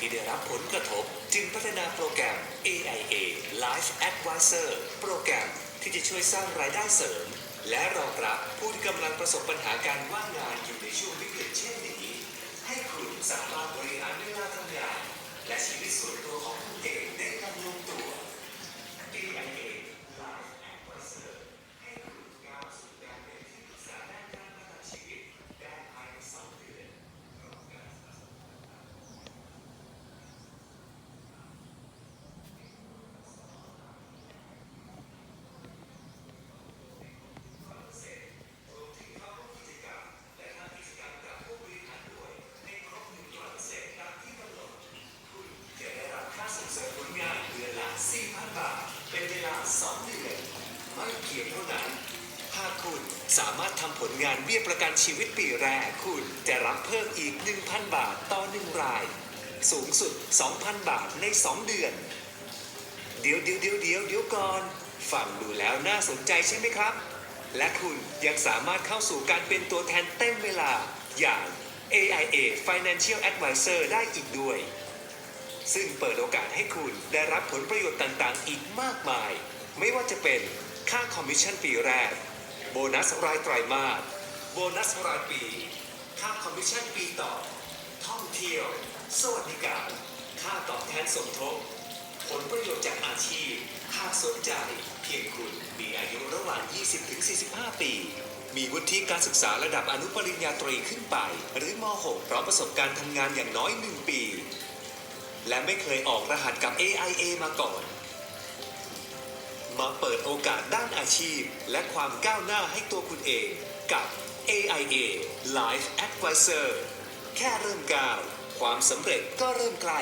ที่ได้รับผลกระทบ จึงพัฒนาโปรแกรม AIA Life Advisor โปรแกรมที่จะช่วยสร้างรายได้เสริม และรองรับผู้ที่กำลังประสบปัญหาการว่างงานอยู่ในช่วงวิกฤตเช่นนี้ ให้คุณสามารถบริหารเวลาทำงาน และชีวิตส่วนตัวของคุณเองได้อย่างลงตัว AIA Life Advisor ให้คุณก้าวสู่การเป็นที่ปรึกษาด้านการพัฒนาชีวิตได้ภายในสองเดือนพร้อมการสนับสนุน จะได้รับค่าส่งเสริมผลงานเดือนละ 4,000 บาท เป็นเวลา2เดือนไม่เพียงเท่านั้น หากคุณสามารถทำผลงานเบี้ยประกันชีวิตปีแรก คุณจะรับเพิ่มอีก 1,000 บาทต่อหนึ่งราย สูงสุด 2,000 บาทใน 2 เดือน เดี๋ยวเดี๋ยวเดี๋ยวเดี๋ยวเดี๋ยวก่อน ฟังดูแล้วน่าสนใจใช่ไหมครับ และคุณยังสามารถเข้าสู่การเป็นตัวแทนเต็มเวลาอย่าง AIA Financial Advisor ได้อีกด้วย ซึ่งเปิดโอกาสให้คุณได้รับผลประโยชน์ต่างๆ อีกมากมาย ไม่ว่าจะเป็นค่าคอมมิชชั่นปีแรก โบนัสรายไตรมาส โบนัสรายปี ค่าคอมมิชชั่นปีต่อ ท่องเที่ยว สวัสดิการ ค่าตอบแทนสมทบ ผลประโยชน์จากอาชีพ หากสนใจ เพียงคุณมีอายุระหว่าง 20-45 ปี มีวุฒิการศึกษาระดับอนุปริญญาตรีขึ้นไป หรือม .6 พร้อมประสบการณ์ทำงานอย่างน้อย 1 ปี และไม่เคยออกรหัสกับ AIA มาก่อน มาเปิดโอกาสด้านอาชีพ และความก้าวหน้าให้ตัวคุณเองกับ AIA Life Advisor แค่เริ่มก้าว ความสำเร็จก็เริ่มใกล้